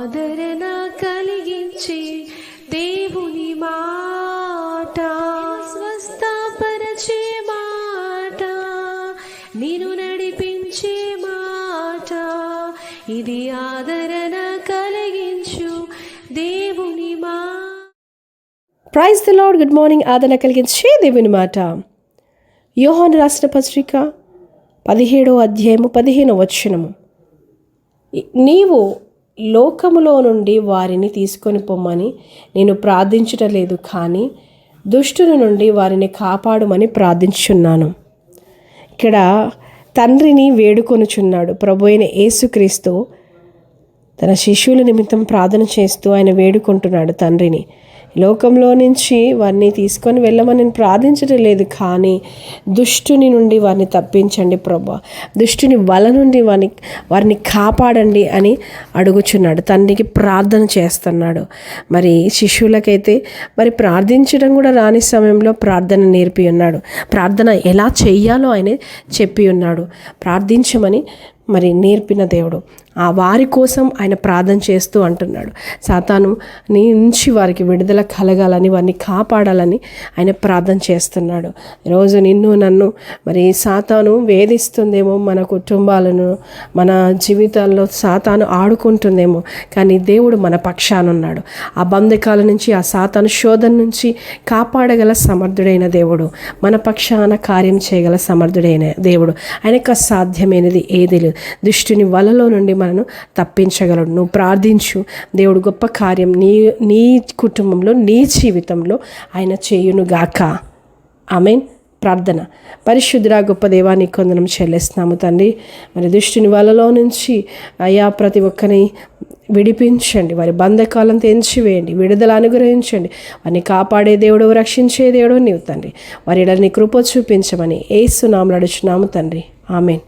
ఆదరణ కలిగించే దేవుని మాట. స్వస్థపరచే మాట. నేను నడిపించే మాట. ఇది ఆదరణ కలిగించు దేవుని మా. Praise the lord good morning ఆదరణ కలిగించే దేవుని మాట. యోహాన్ రాసిన పత్రిక పదిహేడో అధ్యాయము పదిహేను వచనము. నీవు లోకములో నుండి వారిని తీసుకొని పొమ్మని నేను ప్రార్థించటం లేదు కానీ దుష్టుని నుండి వారిని కాపాడుమని ప్రార్థించున్నాను ఇక్కడ తండ్రిని వేడుకొనుచున్నాడు. ప్రభు అయిన యేసుక్రీస్తు తన శిష్యుల నిమిత్తం ప్రార్థన చేస్తూ ఆయన వేడుకుంటున్నాడు తండ్రిని. లోకంలో నుంచి వారిని తీసుకొని వెళ్ళమని నేను ప్రార్థించడం లేదు కానీ దుష్టుని నుండి వారిని తప్పించండి ప్రభా. దుష్టుని వల నుండి వారిని వారిని కాపాడండి అని అడుగుచున్నాడు. తండ్రికి ప్రార్థన చేస్తున్నాడు. మరి శిష్యులకైతే మరి ప్రార్థించడం కూడా రాని సమయంలో ప్రార్థన నేర్పి ఉన్నాడు. ప్రార్థన ఎలా చెయ్యాలో ఆయన చెప్పి ఉన్నాడు. ప్రార్థించమని మరి నేర్పిన దేవుడు. ఆ వారి కోసం ఆయన ప్రార్థన చేస్తూ అంటున్నాడు. సాతాను నీ నుంచి వారికి విడుదల కలగాలని వారిని కాపాడాలని ఆయన ప్రార్థన చేస్తున్నాడు. రోజు నిన్ను నన్ను మరి సాతాను వేధిస్తుందేమో మన కుటుంబాలను మన జీవితాల్లో సాతాను ఆడుకుంటుందేమో కానీ దేవుడు మన పక్షాన ఉన్నాడు. ఆ బంధకాల నుంచి ఆ సాతాను శోధన నుంచి కాపాడగల సమర్థుడైన దేవుడు. మన పక్షాన కార్యం చేయగల సమర్థుడైన దేవుడు. ఆయనకు అసాధ్యమైనది ఏది లేదు. దుష్టుని వలలో నుండి మనను తప్పించగలడు. నువ్వు ప్రార్థించు. దేవుడు గొప్ప కార్యం నీ నీ కుటుంబంలో నీ జీవితంలో ఆయన చేయునుగాక. ఆమెన్. ప్రార్థన. పరిశుద్ధురా గొప్ప దేవాన్ని కొందనం చెల్లిస్తున్నాము తండ్రి. మరి దుష్టుని వలలో నుంచి అయా ప్రతి ఒక్కరిని విడిపించండి. వారి బంధకాలను తెంచివేయండి. విడుదల అనుగ్రహించండి. వారిని కాపాడే దేవుడు రక్షించే దేవుడు నీవు తండ్రి. వారి నీ కృప చూపించమని ఏసునామలు అడుచున్నాము తండ్రి. ఆమెన్.